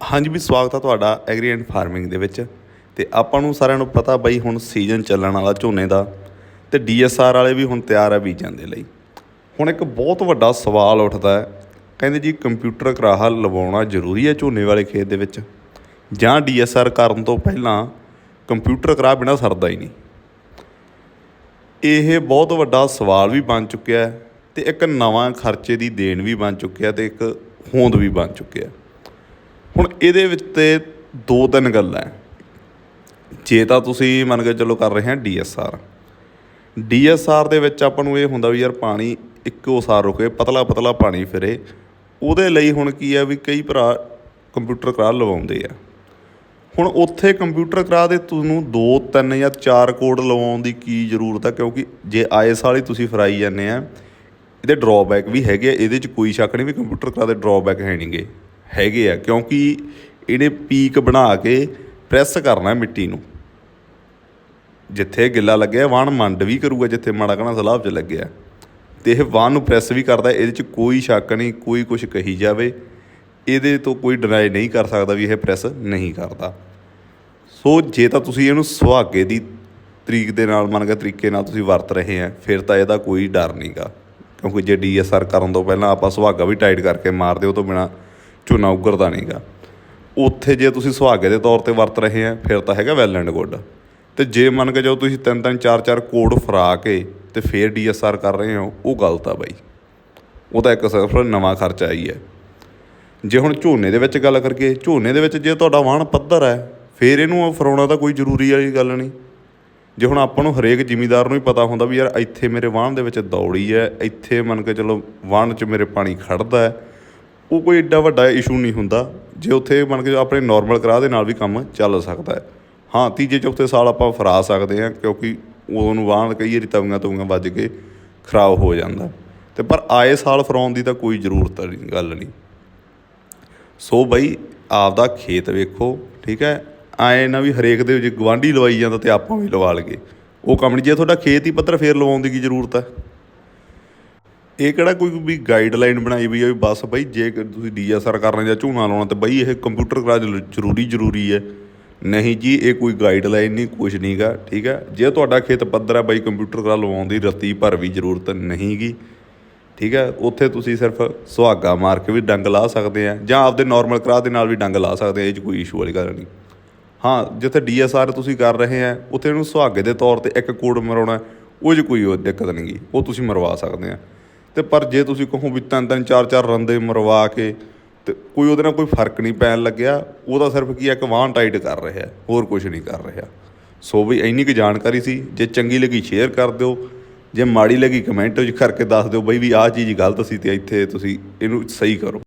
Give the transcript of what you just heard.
ਹਾਂਜੀ ਵੀ ਸਵਾਗਤ ਆ ਤੁਹਾਡਾ ਐਗਰੀ ਐਂਡ ਫਾਰਮਿੰਗ ਦੇ ਵਿੱਚ। ਤੇ ਆਪਾਂ ਨੂੰ ਸਾਰਿਆਂ ਨੂੰ ਪਤਾ ਬਈ ਹੁਣ ਸੀਜ਼ਨ ਚੱਲਣ ਵਾਲਾ ਝੋਨੇ ਦਾ ਤੇ ਡੀਐਸਆਰ ਵਾਲੇ ਵੀ ਹੁਣ ਤਿਆਰ ਆ ਬੀਜਾਂ ਦੇ ਲਈ। ਹੁਣ ਇੱਕ ਬਹੁਤ ਵੱਡਾ ਸਵਾਲ ਉੱਠਦਾ ਹੈ, ਕਹਿੰਦੇ ਜੀ ਕੰਪਿਊਟਰ ਕਰਾਹਾ ਲਵਾਉਣਾ ਜ਼ਰੂਰੀ ਹੈ ਝੋਨੇ ਵਾਲੇ ਖੇਤ ਦੇ ਵਿੱਚ? ਜਾਂ ਡੀਐਸਆਰ ਕਰਨ ਤੋਂ ਪਹਿਲਾਂ ਕੰਪਿਊਟਰ ਕਰਾ ਬਿਨਾ ਸਰਦਾ ਹੀ ਨਹੀਂ? ਇਹ ਬਹੁਤ ਵੱਡਾ ਸਵਾਲ ਵੀ ਬਣ ਚੁੱਕਿਆ ਹੈ ਤੇ ਇੱਕ ਨਵਾਂ ਖਰਚੇ ਦੀ ਦੇਣ ਵੀ ਬਣ ਚੁੱਕਿਆ ਤੇ ਇੱਕ ਹੋਂਦ ਵੀ ਬਣ ਚੁੱਕਿਆ ਹੁਣ ਇਹਦੇ ਵਿੱਚ ਤੇ ਦੋ ਤਿੰਨ ਗੱਲਾਂ ਹੈ ਜੇ ਤਾਂ ਤੁਸੀਂ ਮੰਨ ਕੇ ਚੱਲੋ ਕਰ ਰਹੇ ਹਾਂ ਡੀਐਸਆਰ ਡੀਐਸਆਰ ਦੇ ਵਿੱਚ ਆਪਾਂ ਨੂੰ ਇਹ ਹੁੰਦਾ ਵੀ ਯਾਰ ਪਾਣੀ ਇੱਕੋ ਸਾਰ ਰੁਕੇ, ਪਤਲਾ ਪਤਲਾ ਪਾਣੀ ਫਿਰੇ। ਉਹਦੇ ਲਈ ਹੁਣ ਕੀ ਆ ਵੀ ਕਈ ਭਰਾ ਕੰਪਿਊਟਰ ਕਰਾ ਲਵਾਉਂਦੇ ਆ। ਹੁਣ ਉੱਥੇ ਕੰਪਿਊਟਰ ਕਰਾ ਦੇ ਤੁਹਾਨੂੰ 2 3 ਜਾਂ 4 ਕੋਡ ਲਵਾਉਣ ਦੀ ਕੀ ਜ਼ਰੂਰਤ ਹੈ ਕਿਉਂਕਿ ਜੇ ਆਈਐਸ ਵਾਲੀ ਤੁਸੀਂ ਫਰਾਈ ਜਾਂਦੇ ਆ, ਇਹਦੇ ਡਰਾਬੈਕ ਵੀ ਹੈਗੇ ਆ। ਇਹਦੇ 'ਚ ਕੋਈ ਸ਼ੱਕ ਨਹੀਂ ਵੀ ਕੰਪਿਊਟਰ ਕਰਾ ਦੇ ਡਰਾਬੈਕ ਹੈ ਨਹੀਂਗੇ ਹੈਗੇ ਆ, ਕਿਉਂਕਿ ਇਹਨੇ ਪੀਕ ਬਣਾ ਕੇ ਪ੍ਰੈਸ ਕਰਨਾ ਮਿੱਟੀ ਨੂੰ। ਜਿੱਥੇ ਗਿੱਲਾ ਲੱਗਿਆ, ਵਾਣ ਮੰਡ ਵੀ ਕਰੂਗਾ, ਜਿੱਥੇ ਮਾੜਾ ਕਣਾ ਸਲਾਬ 'ਚ ਲੱਗਿਆ। ਤੇ ਇਹ ਵਾਣ ਨੂੰ ਪ੍ਰੈਸ ਵੀ ਕਰਦਾ, ਇਹਦੇ 'ਚ ਕੋਈ ਸ਼ੱਕ ਨਹੀਂ, ਕੋਈ ਕੁਝ ਕਹੀ ਜਾਵੇ। ਇਹਦੇ ਤੋਂ ਕੋਈ ਡਿਨਾਈ ਨਹੀਂ ਕਰ ਸਕਦਾ ਵੀ ਇਹ ਪ੍ਰੈਸ ਨਹੀਂ ਕਰਦਾ। ਸੋ ਜੇ ਤਾਂ ਤੁਸੀਂ ਇਹਨੂੰ ਸੁਹਾਗੇ ਦੀ ਤਰੀਕ ਦੇ ਨਾਲ, ਮੰਨ ਕੇ ਤਰੀਕੇ ਨਾਲ ਤੁਸੀਂ ਵਰਤ ਰਹੇ ਆ, ਫਿਰ ਤਾਂ ਇਹਦਾ ਕੋਈ ਡਰ ਨਹੀਂਗਾ। ਕਿਉਂਕਿ ਜੇ ਡੀਐਸਆਰ ਕਰਨ ਤੋਂ ਪਹਿਲਾਂ ਆਪਾਂ ਸੁਹਾਗਾ ਵੀ ਟਾਈਟ ਕਰਕੇ ਮਾਰਦੇ ਉਹ ਤੋਂ ਬਿਨਾ ਝੋਨਾ ਉਗਰਦਾ ਨਹੀਂਗਾ। ਉੱਥੇ ਜੇ ਤੁਸੀਂ ਸੁਹਾਗੇ ਦੇ ਤੌਰ ਤੇ ਵਰਤ ਰਹੇ ਆ, ਫਿਰ ਤਾਂ ਹੈਗਾ ਵੈਲ ਐਂਡ ਗੁੱਡ ਤੇ ਜੇ ਮੰਨ ਕੇ ਜਾਓ ਤੁਸੀਂ ਤਿੰਨ ਤਿੰਨ ਚਾਰ ਚਾਰ ਕੋਡ ਫਰਾ ਕੇ ਤੇ ਫੇਰ ਡੀਐਸਆਰ ਕਰ ਰਹੇ ਹੋ, ਉਹ ਗਲਤ ਆ ਬਾਈ। ਉਹ ਤਾਂ ਇੱਕ ਸਿਰਫ ਨਵਾਂ ਖਰਚਾ ਹੀ ਹੈ। ਜੇ ਹੁਣ ਝੋਨੇ ਦੇ ਵਿੱਚ ਗੱਲ ਕਰੀਏ, ਝੋਨੇ ਦੇ ਵਿੱਚ ਜੇ ਤੁਹਾਡਾ ਵਾਹਣ ਪੱਧਰ ਹੈ, ਫੇਰ ਇਹਨੂੰ ਫਰਾਉਣਾ ਤਾਂ ਕੋਈ ਜ਼ਰੂਰੀ ਵਾਲੀ ਗੱਲ ਨਹੀਂ। ਜੇ ਹੁਣ ਆਪਾਂ ਨੂੰ ਹਰੇਕ ਜ਼ਿਮੀਦਾਰ ਨੂੰ ਹੀ ਪਤਾ ਹੁੰਦਾ ਵੀ ਯਾਰ ਇੱਥੇ ਮੇਰੇ ਵਾਹਣ ਦੇ ਵਿੱਚ ਦੌੜੀ ਹੈ ਇੱਥੇ ਮੰਨ ਕੇ ਚਲੋ ਵਾਹਣ 'ਚ ਮੇਰੇ ਪਾਣੀ ਖੜਦਾ ਹੈ ਉਹ ਕੋਈ ਏਡਾ ਵੱਡਾ ਇਸ਼ੂ ਨਹੀਂ ਹੁੰਦਾ। ਜੇ ਉੱਥੇ ਮੰਨ ਕੇ ਆਪਣੇ ਨਾਰਮਲ ਕਰਾ ਦੇ ਨਾਲ ਵੀ ਕੰਮ ਚੱਲ ਸਕਦਾ ਹੈ। ਹਾਂ, ਤੀਜੇ, ਚੌਥੇ ਸਾਲ ਆਪਾਂ ਫਰਾ ਸਕਦੇ ਹਾਂ ਕਿਉਂਕਿ ਉਹਨੂੰ ਵਾਹਣ ਕਈ ਵਾਰੀ ਤਵੀਆਂ ਤਵੀਆਂ ਵੱਜ ਕੇ ਖਰਾਬ ਹੋ ਜਾਂਦਾ। ਤੇ ਪਰ ਆਏ ਸਾਲ ਫਰਾਉਣ ਦੀ ਤਾਂ ਕੋਈ ਜ਼ਰੂਰਤ ਨਹੀਂ ਗੱਲ ਨਹੀਂ। ਸੋ ਬਈ, ਆਪਦਾ ਖੇਤ ਵੇਖੋ, ਠੀਕ ਹੈ? ਆਏ ਨਾ ਵੀ ਹਰੇਕ ਦੇ ਜੇ ਗਵਾਂਢੀ ਲਵਾਈ ਜਾਂਦਾ ਤੇ ਆਪਾਂ ਵੀ ਲਵਾ ਲਈਏ। ਉਹ ਕੰਮ ਨਹੀਂ ਜੇ ਤੁਹਾਡਾ ਖੇਤ ਹੀ ਪੱਧਰ ਫੇਰ ਲਵਾਉਣ ਦੀ ਕੀ ਜ਼ਰੂਰਤ ਹੈ? ਇਹ ਕਿਹੜਾ ਕੋਈ ਵੀ ਗਾਈਡਲਾਈਨ ਬਣਾਈ ਵੀ ਹੈ ਵੀ ਬਸ ਬਈ ਜੇ ਕਿ ਤੁਸੀਂ ਡੀਐਸਆਰ ਕਰਨਾ ਜਾਂ ਝੋਨਾ ਲਾਉਣਾ ਤੇ ਬਈ ਇਹ ਕੰਪਿਊਟਰ ਕਲਾਸ ਜ਼ਰੂਰੀ ਜ਼ਰੂਰੀ ਹੈ। ਨਹੀਂ ਜੀ, ਇਹ ਕੋਈ ਗਾਈਡਲਾਈਨ ਨਹੀਂ ਕੁਝ ਨਹੀਂਗਾ ਠੀਕ ਹੈ? ਜੇ ਤੁਹਾਡਾ ਖੇਤ ਪੱਧਰ ਹੈ ਬਈ ਕੰਪਿਊਟਰ ਕਲਾਸ ਲਵਾਉਣ ਦੀ ਰੱਤੀ ਭਰ ਵੀ ਜ਼ਰੂਰਤ ਨਹੀਂਗੀ ਠੀਕ ਹੈ? ਉੱਥੇ ਤੁਸੀਂ ਸਿਰਫ ਸੁਹਾਗਾ ਮਾਰ ਕੇ ਵੀ ਡੰਗ ਲਾ ਸਕਦੇ ਆ, ਜਾਂ ਆਪਦੇ ਨਾਰਮਲ ਕਰਾ ਦੇ ਨਾਲ ਵੀ ਡੰਗ ਲਾ ਸਕਦੇ ਆ, ਇਹ 'ਚ ਕੋਈ ਇਸ਼ੂ ਵਾਲੀ ਗੱਲ ਨਹੀਂ। ਹਾਂ, ਜਿੱਥੇ ਡੀਐਸਆਰ ਤੁਸੀਂ ਕਰ ਰਹੇ ਆ, ਉੱਥੇ ਇਹਨੂੰ ਸੁਹਾਗੇ ਦੇ ਤੌਰ ਤੇ ਇੱਕ ਕੋਡ ਮਰਾਉਣਾ, ਉਹ 'ਚ ਕੋਈ ਉਹ ਦਿੱਕਤ ਨਹੀਂਗੀ ਉਹ ਤੁਸੀਂ ਮਰਵਾ ਸਕਦੇ ਆ। ਤੇ ਪਰ ਜੇ ਤੁਸੀਂ ਕਹੋ ਵੀ ਤਿੰਨ ਤਿੰਨ, ਚਾਰ ਚਾਰ ਰੰਦੇ ਮਰਵਾ ਕੇ ਤੇ ਕੋਈ ਉਹਦੇ ਨਾਲ ਕੋਈ ਫ਼ਰਕ ਨਹੀਂ ਪੈਣ ਲੱਗਿਆ, ਉਹਦਾ ਸਿਰਫ ਕੀ ਹੈ, ਇੱਕ ਵਾਹਨ ਟਾਈਟ ਕਰ ਰਿਹਾ, ਹੋਰ ਕੁਝ ਨਹੀਂ ਕਰ ਰਿਹਾ। ਸੋ ਵੀ ਇੰਨੀ ਕੁ ਜਾਣਕਾਰੀ ਸੀ, ਜੇ ਚੰਗੀ ਲੱਗੀ ਸ਼ੇਅਰ ਕਰ ਦਿਓ, ਜੇ ਮਾੜੀ ਲੱਗੀ ਕਮੈਂਟ ਵਿੱਚ ਕਰਕੇ ਦੱਸ ਦਿਓ ਬਈ ਵੀ ਆਹ ਚੀਜ਼ ਗਲਤ ਸੀ ਤੇ ਇੱਥੇ ਤੁਸੀਂ ਇਹਨੂੰ ਸਹੀ ਕਰੋ।